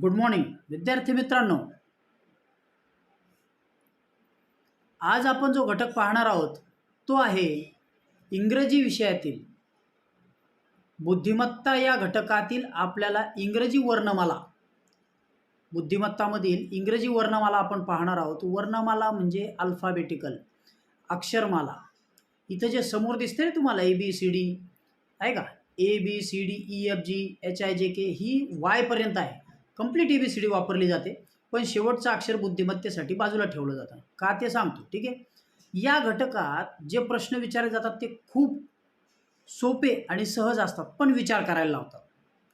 Good morning. विद्यार्थी मित्रांनो आज आपण जो घटक पाहणार आहोत तो आहे इंग्रजी विषयातील. बुद्धिमत्ता या घटकातील आपल्याला इंग्रजी वर्णमाला. बुद्धिमत्तामधील इंग्रजी वर्णमाला आपण पाहणार आहोत. वर्णमाला म्हणजे अल्फाबेटिकल अक्षरमाला. इथं जे समोर दिसते ना तुम्हाला ए बी सी डी आहे का? A B C D E F G H I J K ही वायपर्यंत आहे. Complete A B C D वापरली जाते पण शेवटचं अक्षर बुद्धिमत्तेसाठी बाजूला ठेवलं जातं. का ते सांगतो ठीक आहे? या घटकात जे प्रश्न विचारले जातात ते खूप सोपे आणि सहज असतात पण विचार करायला लावतात.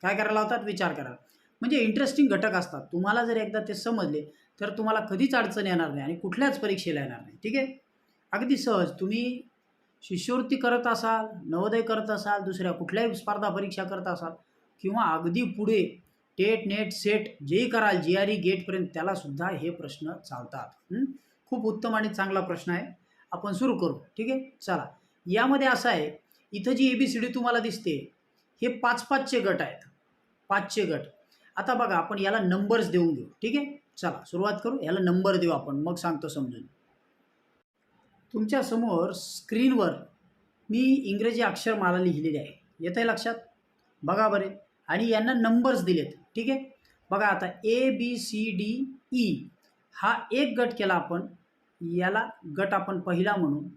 काय करायला लावतात? विचार करायला. म्हणजे इंटरेस्टिंग घटक असतात. तुम्हाला जर एकदा ते समजले तर तुम्हाला कधीच अडचण येणार नाही आणि कुठल्याच परीक्षेला येणार नाही ठीक आहे? अगदी सहज. तुम्ही शिष्यवृत्ती करत असाल नवोदय करत असाल दुसऱ्या कुठल्याही स्पर्धा परीक्षा करत असाल किंवा अगदी पुढे टेट नेट सेट जेही कराल जी आर ई गेटपर्यंत त्यालासुद्धा हे प्रश्न चालतात. खूप उत्तम आणि चांगला प्रश्न आहे. आपण सुरू करू. ठीक आहे? चला. यामध्ये असं आहे इथं जी ए बी सी डी तुम्हाला दिसते हे पाच पाचचे गट आहेत. पाचचे गट. आता बघा आपण याला नंबर्स देऊन घेऊ. ठीक आहे? चला सुरुवात करू. याला नंबर देऊ आपण. मग सांगतो समजून. तुमच्यासमोर स्क्रीनवर मी इंग्रजी अक्षरमाला लिहिलेली आहे. येत आहे लक्षात? बघा बरे. आणि यांना नंबर्स दिलेत. ठीक आहे? बघा आता A B C D E हा एक गट केला आपण. याला गट आपण पहिला म्हणून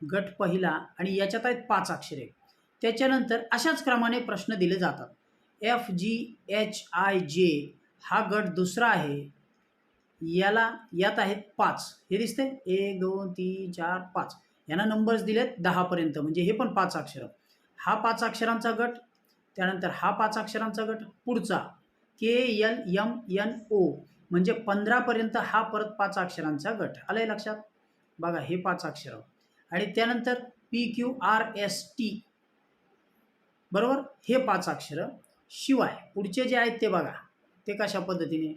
गट पहिला आणि याच्यात आहेत पाच अक्षरे. त्याच्यानंतर अशाच क्रमाने प्रश्न दिले जातात. एफ जी एच आय जे हा गट दुसरा आहे. याला यात आहेत पाच. हे दिसते एक दोन तीन चार पाच. यांना नंबर्स दिलेत दहापर्यंत म्हणजे हे पण पाच अक्षरं. हा पाच अक्षरांचा गट त्यानंतर हा पाच अक्षरांचा गट पुढचा K L M N O म्हणजे पंधरापर्यंत हा परत पाच अक्षरांचा गट. आलं लक्षात? बघा हे पाच अक्षरं. आणि त्यानंतर P Q R S T बरोबर? हे पाच अक्षरं. शिवाय पुढचे जे आहेत ते बघा. ते कशा पद्धतीने?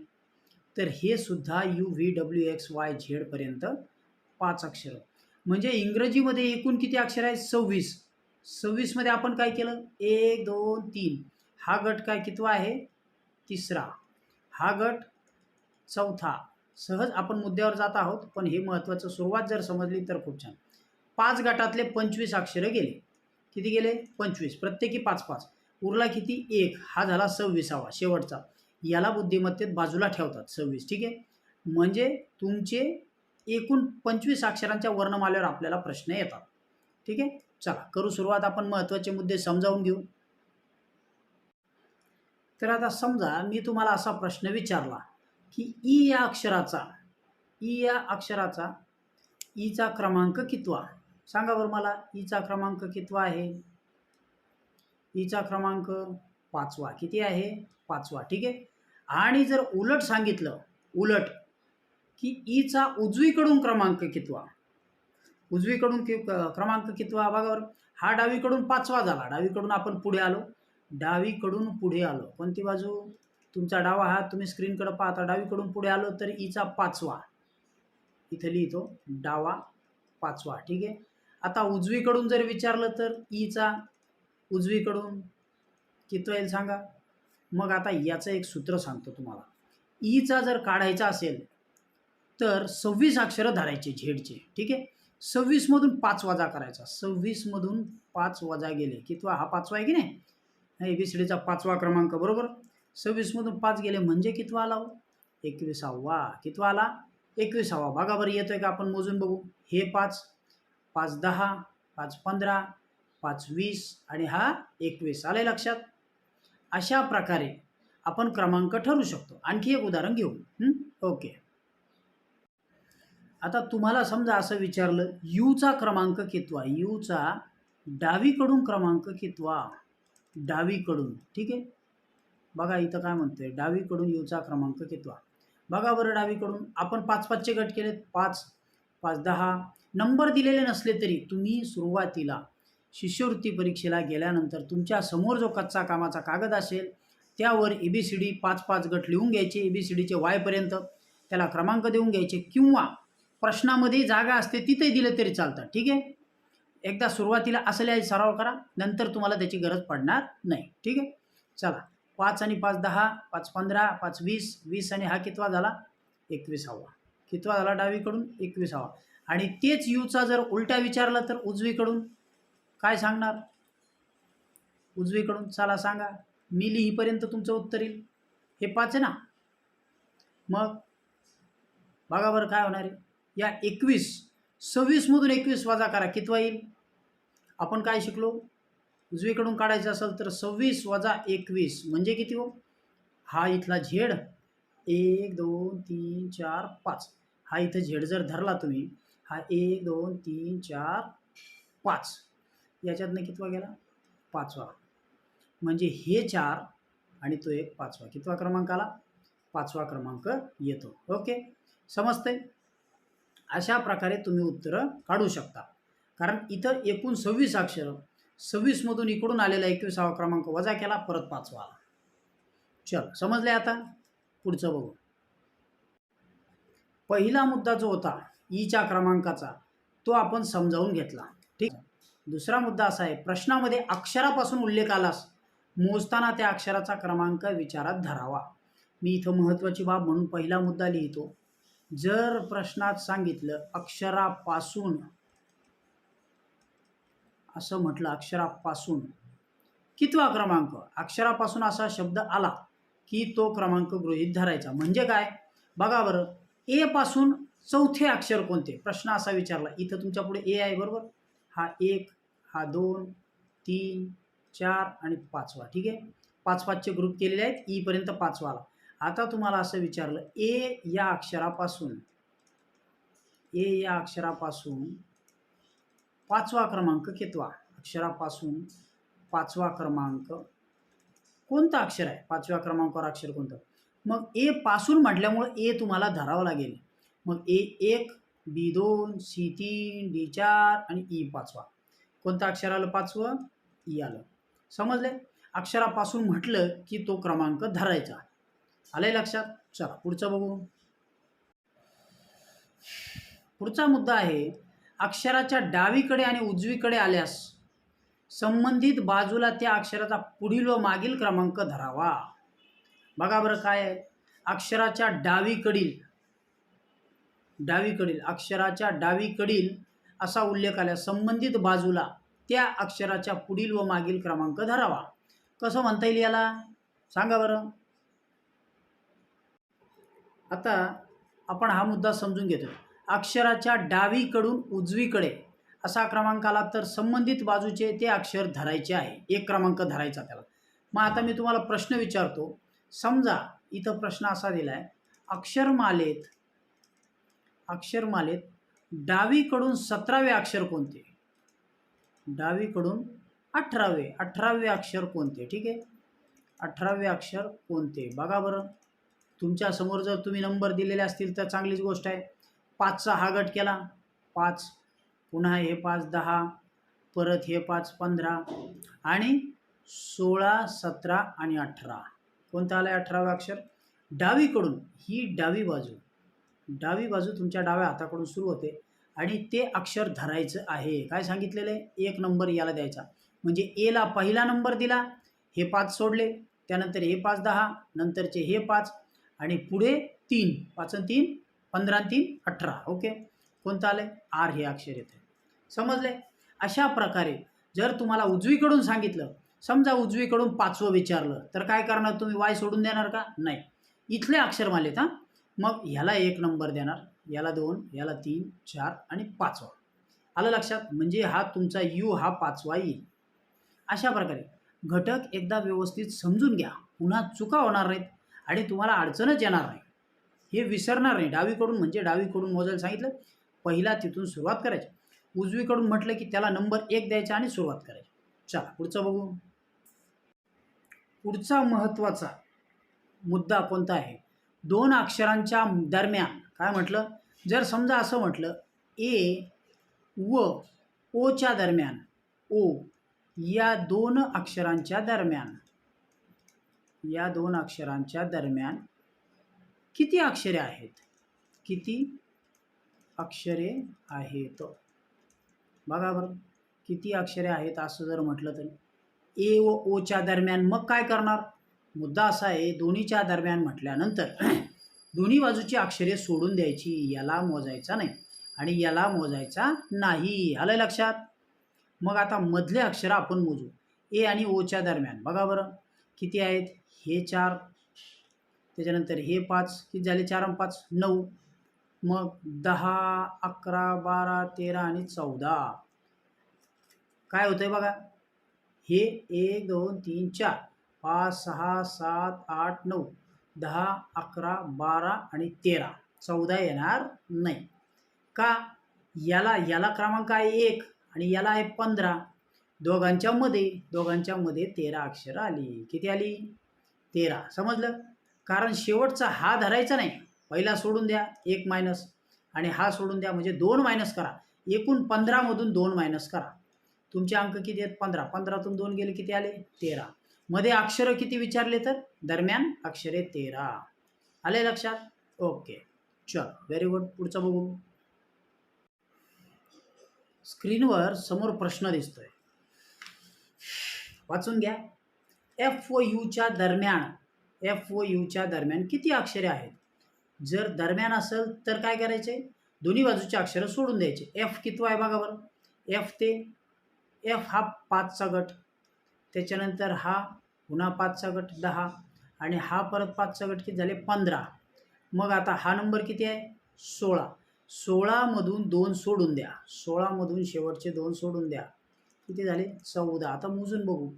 तर हे सुद्धा U V W X Y झेडपर्यंत पाच अक्षरं. म्हणजे इंग्रजीमध्ये एकूण किती अक्षर आहेत? सव्वीस. सव्वीसमध्ये आपण काय केलं? एक दोन तीन. हा गट काय कितवा आहे? तिसरा. हा गट चौथा. सहज आपण मुद्द्यावर जात आहोत पण हे महत्त्वाचं सुरुवात जर समजली तर खूप छान. पाच गटातले पंचवीस अक्षरं गेले. किती गेले? पंचवीस. प्रत्येकी पाच पाच. उरला किती? एक. हा झाला सव्वीसावा शेवटचा. याला बुद्धिमत्तेत बाजूला ठेवतात सव्वीस. ठीक आहे? म्हणजे तुमचे एकूण पंचवीस अक्षरांच्या वर्णमालेवर आपल्याला प्रश्न येतात. ठीक आहे? चला करू सुरुवात आपण महत्त्वाचे मुद्दे समजावून घेऊ. तर आता समजा मी तुम्हाला असा प्रश्न विचारला की ई या अक्षराचा ई या अक्षराचा ईचा क्रमांक कितवा? सांगा बरं मला ईचा क्रमांक कितवा आहे? ईचा क्रमांक पाचवा किती आहे? पाचवा ठीक आहे? आणि जर उलट सांगितलं उलट की ईचा उजवीकडून क्रमांक कितवा? उजवीकडून कि क्रमांक कितवा बघा हा डावीकडून पाचवा झाला. डावीकडून आपण पुढे आलो. डावीकडून पुढे आलो. कोणती बाजू? तुमचा डावा हा तुम्ही स्क्रीनकडे पाहता. डावीकडून पुढे आलो तर ईचा पाचवा. इथं लिहितो. डावा पाचवा. ठीक आहे? आता उजवीकडून जर विचारलं तर ईचा उजवीकडून किती येईल सांगा? मग आता याचं एक सूत्र सांगतो तुम्हाला. ईचा जर काढायचा असेल तर सव्वीस अक्षरं धरायचे झेडचे. ठीक आहे? सव्वीसमधून पाच वजा करायचा. सव्वीसमधून पाच वजा गेले. कितवा? हा पाचवा आहे की नाही? ए बी सी डीचा पाचवा क्रमांक बरोबर? सव्वीसमधून पाच गेले म्हणजे कितवा आला हो? एकविसावा. कितवा आला? एकविसावा. भागावर येतो आहे का आपण मोजून बघू? हे पाच पाच दहा पाच पंधरा पाच वीस आणि हा एकवीस. आले लक्षात? अशा प्रकारे आपण क्रमांक ठरवू शकतो. आणखी एक उदाहरण घेऊ. ओके. आता तुम्हाला समजा असं विचारलं यूचा क्रमांक कितवा? यूचा डावीकडून क्रमांक कितवा? डावीकडून ठीक आहे? बघा इथं काय म्हणतोय डावीकडून यूचा क्रमांक कितवा? बघा बरं डावीकडून आपण पाच पाचचे गट केलेत पाच पाच दहा. नंबर दिलेले नसले तरी तुम्ही सुरुवातीला शिष्यवृत्ती परीक्षेला गेल्यानंतर तुमच्यासमोर जो कच्चा कामाचा कागद असेल त्यावर ए बी सी डी पाच पाच गट लिहून घ्यायचे ए बी सी डीचे वायपर्यंत त्याला क्रमांक देऊन घ्यायचे किंवा प्रश्नामध्ये जागा असते तिथे दिलं तरी चालतं. ठीक आहे? एकदा सुरुवातीला असल्या सराव करा. नंतर तुम्हाला त्याची गरज पडणार नाही. ठीक आहे? चला. पाच आणि पाच दहा पाच पंधरा पाच वीस. वीस आणि हा कितवा झाला? एकविसावा. कितवा झाला डावीकडून? एकविसावा. आणि तेच यूचा जर उलटा विचारला तर उजवीकडून? काय सांगणार? उजवीकडून? चला सांगा. मी लिहीपर्यंत तुमचं उत्तर येईल. हे पाच आहे ना? मग? बघा बरं काय होणार आहे. या एकवीस सव्वीसमधून एकवीस वजा करा. कितवा येईल? आपण काय शिकलो? उजवीकडून काढायचं असेल तर सव्वीस वजा एकवीस म्हणजे किती हो? हा इथला झेड. एक दोन तीन चार पाच. हा इथं झेड जर धरला तुम्ही हा एक दोन तीन चार पाच. याच्यातनं कितवा गेला? पाचवा. म्हणजे हे चार आणि तो एक पाचवा. कितवा क्रमांक आला? पाचवा क्रमांक येतो. ओके? समजतंय? अशा प्रकारे तुम्ही उत्तरं काढू शकता. कारण इथं एकूण सव्वीस अक्षरं सव्वीसमधून इकडून आलेला एकविसावा क्रमांक वजा केला परत पाचवा आला. चल समजले आता? पुढचं बघू. पहिला मुद्दा जो होता ईच्या क्रमांकाचा तो आपण समजावून घेतला. ठीक? दुसरा मुद्दा असा आहे प्रश्नामध्ये अक्षरापासून उल्लेख आलास मोजताना त्या अक्षराचा क्रमांक विचारात धरावा. मी इथं महत्त्वाची बाब म्हणून पहिला मुद्दा लिहितो. जर प्रश्नात सांगितलं अक्षरापासून असं म्हटलं अक्षरापासून कितवा क्रमांक? अक्षरापासून असा शब्द आला की तो क्रमांक गृहीत धरायचा. म्हणजे काय? बघा बरं ए पासून चौथे अक्षर कोणते? प्रश्न असा विचारला. इथं तुमच्यापुढे ए आहे बरोबर? हा एक हा दोन तीन चार आणि पाचवा. ठीक आहे? पाच पाचचे ग्रुप केलेले आहेत. ईपर्यंत पाचवा आला. आता तुम्हाला असं विचारलं ए या अक्षरापासून ए या अक्षरापासून पाचवा क्रमांक कितवा? अक्षरापासून पाचवा क्रमांक कोणतं अक्षर आहे? पाचव्या क्रमांकावर अक्षर कोणतं? मग ए पासून म्हटल्यामुळं ए तुम्हाला धरावं लागेल. मग ए एक बी दोन सी तीन डी चार आणि ई पाचवा. कोणतं अक्षर आलं? पाचवं? ई आलं. समजले अक्षरापासून म्हटलं की तो क्रमांक धरायचा. आलंय लक्षात? चला पुढचं बघू. पुढचा मुद्दा आहे अक्षराच्या डावीकडे आणि उजवीकडे आल्यास संबंधित बाजूला त्या अक्षराचा पुढील व मागील क्रमांक धरावा. बघा बरं काय आहे. अक्षराच्या डावीकडील डावीकडील अक्षराच्या डावीकडील असा उल्लेख आल्यास संबंधित बाजूला त्या अक्षराच्या पुढील व मागील क्रमांक धरावा. कसं म्हणता येईल याला? सांगा बरं. आता आपण हा मुद्दा समजून घेतो अक्षराच्या डावीकडून उजवीकडे असा क्रमांक आला तर संबंधित बाजूचे ते अक्षर धरायचे आहे. एक क्रमांक धरायचा त्याला. मग आता मी तुम्हाला प्रश्न विचारतो. समजा इथं प्रश्न असा दिला आहे अक्षरमालेत अक्षरमालेत डावीकडून सतरावे अक्षर कोणते? डावीकडून अठरावे अठरावे अक्षर कोणते? ठीक आहे? अठरावे अक्षर कोणते? बघा बरं. तुमच्यासमोर जर तुम्ही नंबर दिलेले असतील तर चांगलीच गोष्ट आहे. पाचचा हा गट केला. पाच पुन्हा हे पाच दहा परत हे पाच पंधरा आणि सोळा सतरा आणि अठरा. कोणता आला आहे अठरावा अक्षर? डावीकडून ही डावी बाजू. डावी बाजू तुमच्या डाव्या हाताकडून सुरू होते आणि ते अक्षर धरायचं आहे. काय सांगितलेलं आहे? एक नंबर याला द्यायचा. म्हणजे एला पहिला नंबर दिला हे पाच सोडले. त्यानंतर हे पाच दहा नंतरचे हे पाच आणि पुढे तीन पाच तीन पंधरा तीन अठरा. ओके? कोणतं आलं आहे आर हे अक्षर येतं समजले अशा प्रकारे जर तुम्हाला उजवीकडून सांगितलं समजा उजवीकडून पाचवं विचारलं तर काय करणार तुम्ही? वाय सोडून देणार का? नाही. इथले अक्षरमालेत हां? मग ह्याला एक नंबर देणार. याला दोन याला तीन चार आणि पाचवा. आलं लक्षात? म्हणजे हा तुमचा यू हा पाचवा येईल. अशा प्रकारे घटक एकदा व्यवस्थित समजून घ्या. पुन्हा चुका होणार नाहीत. आणि तुम्हाला अडचणच येणार नाही. हे विसरणार नाही. डावीकडून म्हणजे डावीकडून मोजायला सांगितलं. पहिला तिथून सुरुवात करायची. उजवीकडून म्हटलं की त्याला नंबर एक द्यायचा आणि सुरुवात करायची. चला पुढचं बघू. पुढचा महत्त्वाचा मुद्दा कोणता आहे? दोन अक्षरांच्या दरम्यान. काय म्हटलं? जर समजा असं म्हटलं ए व ओच्या दरम्यान ओ या दोन अक्षरांच्या दरम्यान. या दोन अक्षरांच्या दरम्यान किती अक्षरे आहेत? किती अक्षरे आहेत? बघा बरं किती अक्षरे आहेत असं जर म्हटलं तर. ए व ओच्या दरम्यान मग काय करणार? मुद्दा असा आहे दोन्हीच्या दरम्यान म्हटल्यानंतर दोन्ही बाजूची अक्षरे सोडून द्यायची याला मोजायचा नाही आणि याला मोजायचा नाही. आलं लक्षात? मग आता मधले अक्षर आपण मोजू. ए आणि ओच्या दरम्यान बघा बरं किती आहेत? हे चार त्याच्यानंतर हे पाच किती झाले? चार आणि पाच नऊ. मग दहा अकरा बारा तेरा आणि चौदा. काय होतं आहे बघा? हे एक दोन तीन चार. पाच सहा सात आठ नऊ. दहा अकरा बारा आणि तेरा. चौदा येणार नाही. का? याला याला क्रमांक आहे एक आणि याला आहे पंधरा. दोघांच्यामध्ये दोघांच्यामध्ये तेरा अक्षरं आली. किती आली? तेरा. समजलं? कारण शेवटचा हा धरायचा नाही. पहिला सोडून द्या एक मायनस आणि हा सोडून द्या म्हणजे दोन मायनस करा. एकूण पंधरामधून दोन मायनस करा. तुमचे अंक किती आहेत? पंधरा. पंधरातून दोन गेले किती आले? तेरा. मध्ये अक्षरं किती विचारले तर? दरम्यान अक्षरे तेरा. आले लक्षात? ओके. चल व्हेरी गुड पुढचं बघू. स्क्रीनवर समोर प्रश्न दिसतोय. वाचून घ्या. एफ व यूच्या दरम्यान एफ व यूच्या दरम्यान किती अक्षरे आहेत? जर दरम्यान असेल तर काय करायचे? दोन्ही बाजूचे अक्षरं सोडून द्यायचे. एफ कितवा आहे बघा बरं एफ ते एफ हा पाचचा गट. त्याच्यानंतर हा पुन्हा पाचचा गट दहा आणि हा परत पाचचा गट किती झाले? पंधरा. मग आता हा नंबर किती आहे? सोळा. सोळामधून दोन सोडून द्या. सोळामधून शेवटचे दोन सोडून द्या. किती झाले? चौदा. आता मोजून बघू.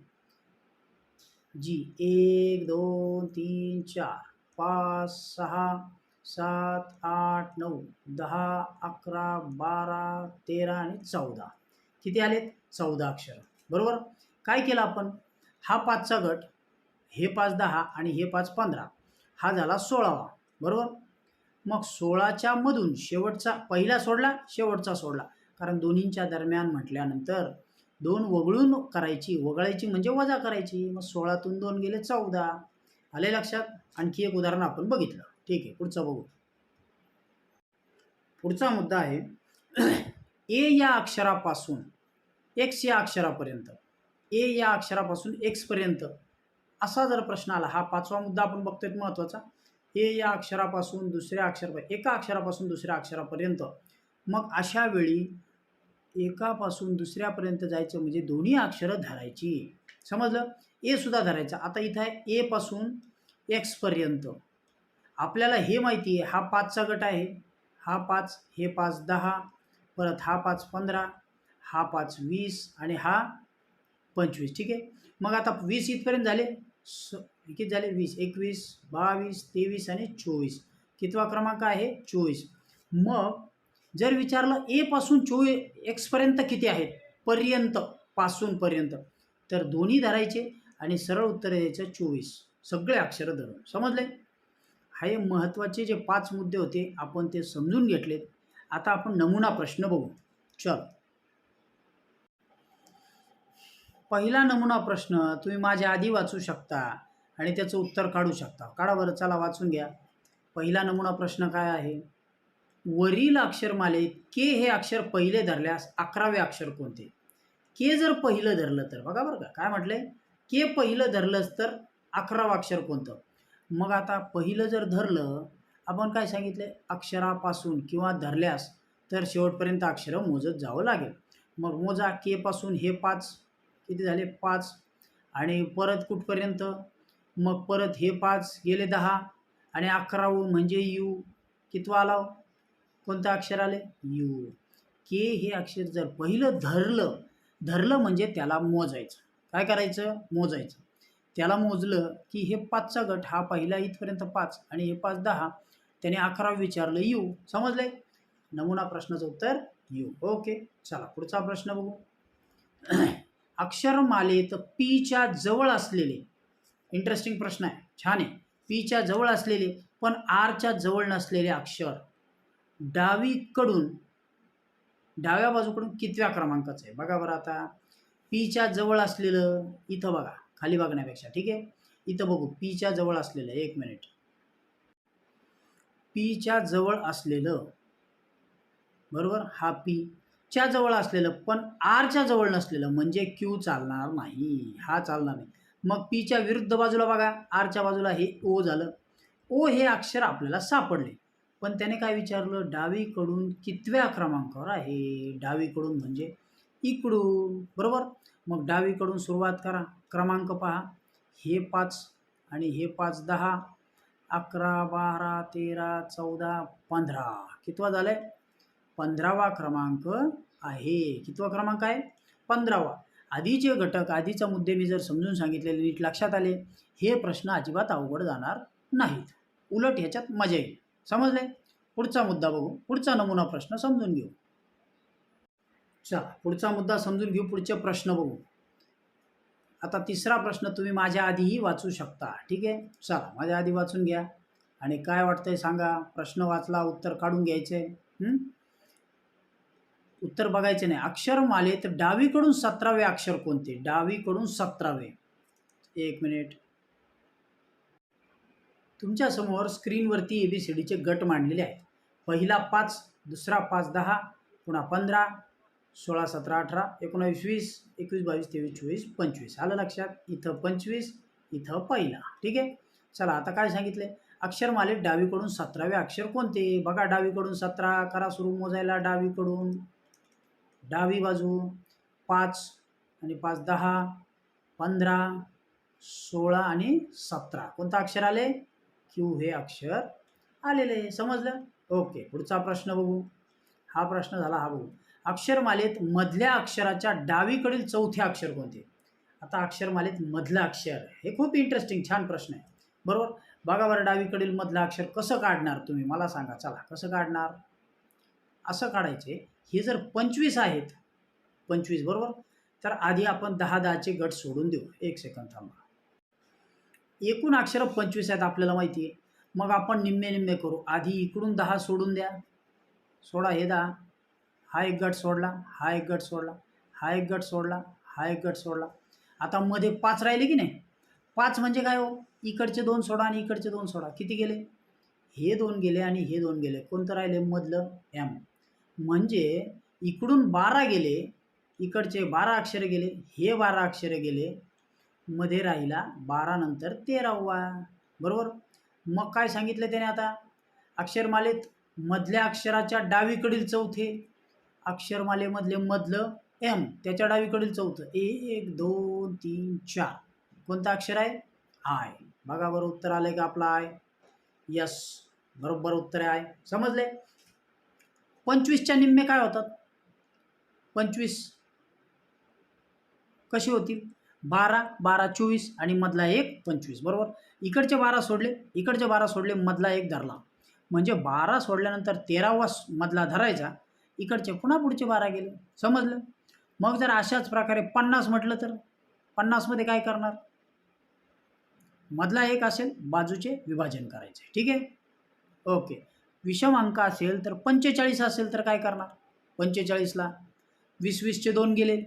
जी एक दोन तीन चार पाच सहा सात आठ नऊ दहा अकरा बारा तेरा आणि चौदा. किती आलेत? चौदा अक्षर. बरोबर? काय केलं आपण? हा पाचचा गट हे पाच दहा आणि हे पाच पंधरा हा झाला सोळावा. बरोबर? मग सोळाच्या मधून शेवटचा पहिला सोडला शेवटचा सोडला. कारण दोन्हींच्या दरम्यान म्हटल्यानंतर दोन वगळून करायची. वगळायची म्हणजे वजा करायची. मग सोळातून दोन गेले चौदा. आले लक्षात? आणखी एक उदाहरण आपण बघितलं. ठीक आहे पुढचं बघू. पुढचा मुद्दा आहे. ए या अक्षरापासून एक्स या अक्षरापर्यंत ए या अक्षरापासून एक्सपर्यंत असा जर प्रश्न आला हा पाचवा मुद्दा आपण बघतोय महत्त्वाचा ए या अक्षरापासून दुसऱ्या अक्षर एका अक्षरापासून दुसऱ्या अक्षरापर्यंत. मग अशा वेळी एकापासून दुसऱ्यापर्यंत जायचं म्हणजे दोन्ही अक्षरं धरायची. समजलं? ए सुद्धा धरायचं. आता इथं आहे एपासून एक्सपर्यंत आपल्याला हे माहिती आहे हा पाचचा गट आहे. हा पाच हे पाच दहा परत हा पाच पंधरा हा पाच वीस आणि हा पंचवीस. ठीक आहे? मग आता वीस इथपर्यंत झाले? स किती झाले? वीस. एकवीस बावीस तेवीस आणि चोवीस. कितवा क्रमांक आहे? चोवीस. मग जर विचारलं एपासून चोवीस एक्सपर्यंत किती आहेत? पर्यंत पासून पर्यंत. तर दोन्ही धरायचे आणि सरळ उत्तर द्यायचं चोवीस. सगळे अक्षरं धरून. समजले? हे महत्त्वाचे जे पाच मुद्दे होते आपण ते समजून घेतलेत. आता आपण नमुना प्रश्न बघू. चल. पहिला नमुना प्रश्न तुम्ही माझ्या आधी वाचू शकता आणि त्याचं उत्तर काढू शकता. काढा बरं चला वाचून घ्या. पहिला नमुना प्रश्न काय आहे? वरील अक्षरमालेत के हे अक्षर पहिले धरल्यास अकरावे अक्षर कोणते? के जर पहिलं धरलं तर बघा बरं का काय म्हटलंय के पहिलं धरलंच तर अकरावं अक्षर कोणतं? मग आता पहिलं जर धरलं आपण काय सांगितलं? अक्षरापासून किंवा धरल्यास तर शेवटपर्यंत अक्षरं मोजत जावं लागेल. मग मोजा केपासून हे पाच किती झाले? पाच. आणि परत कुठपर्यंत? मग परत हे पाच गेले दहा. आणि अकरावं म्हणजे यू. कितवा आला? कोणतं अक्षर आले यू. के हे अक्षर जर पहिलं धरलं धरलं म्हणजे त्याला मोजायचं. काय करायचं? मोजायचं. त्याला मोजलं की हे पाचचा गट हा पहिला इथपर्यंत पाच आणि हे पाच दहा. त्याने अकरा विचारलं यू. समजले नमुना प्रश्नाचं उत्तर यू. ओके. चला पुढचा प्रश्न बघू. अक्षरमालेत पीच्या जवळ असलेले. इंटरेस्टिंग प्रश्न आहे. छान आहे. पीच्या जवळ असलेले पण आरच्या जवळ नसलेले अक्षर. डावीकडून डाव्या बाजूकडून कितव्या क्रमांकाचं आहे? बघा बरं आता. पीच्या जवळ असलेलं इथं बघा खाली बघण्यापेक्षा ठीक आहे? इथं बघू. पीच्या जवळ असलेलं एक मिनिट. पीच्या जवळ असलेलं बरोबर? हा पी च्या जवळ असलेलं पण आरच्या जवळ नसलेलं म्हणजे क्यू चालणार नाही. हा चालणार नाही. मग पीच्या विरुद्ध बाजूला बघा. आरच्या बाजूला हे ओ झालं. ओ हे अक्षर आपल्याला सापडले. पण त्याने काय विचारलं? डावीकडून कितव्या क्रमांकावर आहे? डावीकडून म्हणजे इकडून. बरोबर? मग डावीकडून सुरुवात करा. क्रमांक पहा. हे पाच आणि हे पाच दहा. अकरा बारा तेरा चौदा पंधरा. कितवा झालं आहे पंधरावा क्रमांक आहे. कितवा क्रमांक आहे? पंधरावा. आधीचे घटक आधीचा मुद्दे मी जर समजून सांगितलेले नीट लक्षात आले हे प्रश्न अजिबात अवघड जाणार नाहीत. उलट ह्याच्यात मजा येईल. समजले? पुढचा मुद्दा बघू. पुढचा नमुना प्रश्न समजून घेऊ. चला पुढचा मुद्दा समजून घेऊ पुढचे प्रश्न बघू. आता तिसरा प्रश्न तुम्ही माझ्या आधीही वाचू शकता. ठीक आहे? चला माझ्या आधी वाचून घ्या. आणि काय वाटतंय सांगा. प्रश्न वाचला उत्तर काढून घ्यायचे. उत्तर बघायचे नाही. अक्षर माले तर डावीकडून सतरावे अक्षर कोणते? डावीकडून सतरावे. एक मिनिट. तुमच्यासमोर स्क्रीनवरती ए बी सी डीचे गट मांडलेले आहेत. पहिला पाच दुसरा पाच दहा पुन्हा पंधरा सोळा सतरा अठरा एकोणावीस वीस एकवीस बावीस तेवीस चोवीस पंचवीस. आलं लक्षात? इथं पंचवीस इथं पहिला. ठीक आहे? चला आता काय सांगितले अक्षरमालेत डावीकडून सतरावे अक्षर कोणते? बघा डावीकडून सतरा करा सुरू मोजायला. डावीकडून डावी बाजू पाच आणि पाच दहा पंधरा सोळा आणि सतरा. कोणतं अक्षर आले? क्यू हे अक्षर आलेले आहे. समजलं? ओके पुढचा प्रश्न बघू. हा प्रश्न झाला हा बघू. अक्षरमालेत मधल्या अक्षराच्या डावीकडील चौथे अक्षर कोणते? आता अक्षरमालेत मधलं अक्षर. हे खूप इंटरेस्टिंग छान प्रश्न आहे. बरोबर? बघा बरं डावीकडील मधलं अक्षर कसं काढणार तुम्ही? मला सांगा. चला कसं काढणार? असं काढायचे. हे जर पंचवीस आहेत पंचवीस बरोबर? तर आधी आपण दहा दहाचे गट सोडून देऊ. एक सेकंद थांबा. एकूण अक्षरं पंचवीस आहेत आपल्याला माहिती आहे. मग आपण निम्मे निम्मे करू. आधी इकडून दहा सोडून द्या. सोडा हे दहा. हा एक गट सोडला. हा एक गट सोडला. हा एक गट सोडला. हा एक गट सोडला. आता मध्ये पाच राहिले की नाही? पाच म्हणजे काय हो? इकडचे दोन सोडा आणि इकडचे दोन सोडा. किती गेले? हे दोन गेले आणि हे दोन गेले. कोणतं राहिले? मधलं एम म्हणजे इकडून बारा गेले. इकडचे बारा अक्षरे गेले. हे बारा अक्षरे गेले. मध्ये राहिला बारा नंतर तेरावा. बरोबर? मग काय सांगितलं त्याने आता? अक्षरमालेत मधल्या अक्षराच्या डावीकडील चौथे. अक्षरमालेमधले मधलं एम त्याच्या डावीकडील चौथं. एक दोन तीन चार. कोणतं अक्षर आहे? आय. बघा बरं उत्तर आलं का आपलं आय? यस बरोबर उत्तर आहे समजले पंचवीसच्या निम्मे काय होतात? पंचवीस. कशी होतील बारा बारा चोवीस आणि मधला एक पंचवीस बरोबर? इकडचे बारा सोडले इकडचे बारा सोडले मधला एक धरला. म्हणजे बारा सोडल्यानंतर तेरावा मधला धरायचा इकडचे पुन्हा पुढचे बारा गेले. समजलं? मग जर अशाच प्रकारे पन्नास म्हटलं तर? पन्नासमध्ये काय करणार? मधला एक असेल बाजूचे विभाजन करायचे. ठीक आहे? ओके. विषम अंक असेल तर पंचेचाळीस असेल तर काय करणार? पंचेचाळीसला. वीस वीसचे दोन गेले.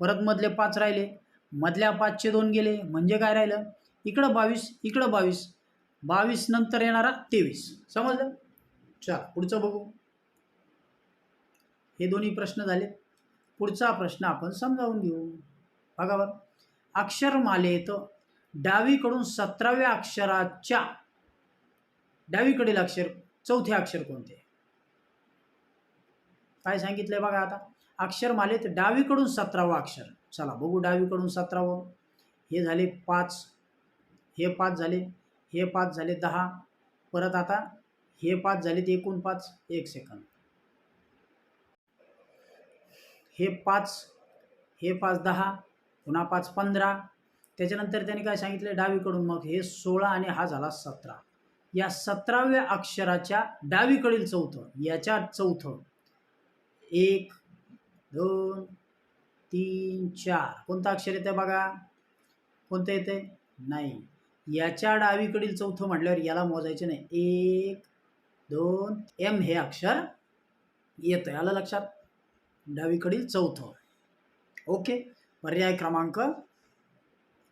परत मधले पाच राहिले. मधल्या पाचचे दोन गेले. म्हणजे काय राहिलं? इकडं बावीस इकडं बावीस. बावीस नंतर येणारा तेवीस. समजलं? चला पुढचं बघू. हे दोन्ही प्रश्न झाले पुढचा प्रश्न आपण समजावून घेऊ. बघा बरं. अक्षरमालेत डावीकडून सतराव्या अक्षराच्या डावीकडील अक्षर चौथे अक्षर कोणते? काय सांगितलंय बघा आता. अक्षरमालेत डावीकडून सतरावं अक्षर. चला बघू डावीकडून सतरावं. हे झाले पाच. हे पाच झाले. हे पाच झाले दहा. परत आता हे पाच झाले ते एकूण पाच. एक सेकंद. हे पाच. हे पाच दहा. पुन्हा पाच पंधरा. त्याच्यानंतर त्याने काय सांगितलं? डावीकडून मग हे सोळा आणि हा झाला सतरा. या सतराव्या अक्षराच्या डावीकडील चौथं याच्या चौथं. एक दोन तीन चार. कोणतं अक्षर येतं बघा? कोणतं येते नाही. याच्या डावीकडील चौथं म्हटल्यावर याला मोजायचं नाही. एक दोन एम हे अक्षर येतं आलं लक्षात? डावीकडील चौथं. ओके. पर्याय क्रमांक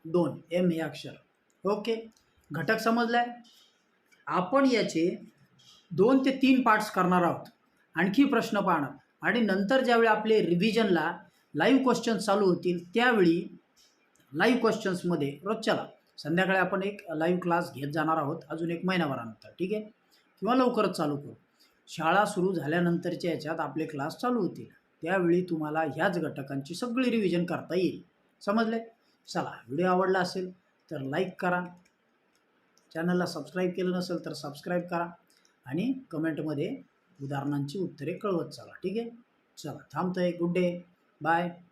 दोन. एम हे अक्षर. ओके. घटक समजलाय? आपण याचे दोन ते तीन पार्ट्स करणार आहोत. आणखी प्रश्न पाहणार. आणि नंतर ज्यावेळी आपले रिव्हिजनला लाईव्ह क्वेश्चन्स चालू होतील त्यावेळी लाईव्ह क्वेश्चन्समध्ये रोजच्याला संध्याकाळी आपण एक लाईव्ह क्लास घेत जाणार आहोत अजून एक महिनाभरानंतर ठीक आहे? किंवा लवकरच चालू करू. शाळा सुरू झाल्यानंतरच्या याच्यात आपले क्लास चालू होतील. त्यावेळी तुम्हाला ह्याच घटकांची सगळी रिव्हिजन करता येईल. समजले? चला व्हिडिओ आवडला असेल तर लाईक करा. चॅनलला सबस्क्राईब केलं नसेल तर सबस्क्राईब करा आणि कमेंटमध्ये उदाहरणांची उत्तरे कळवत चला ठीक आहे? चला थांबतोय. Good day Bye.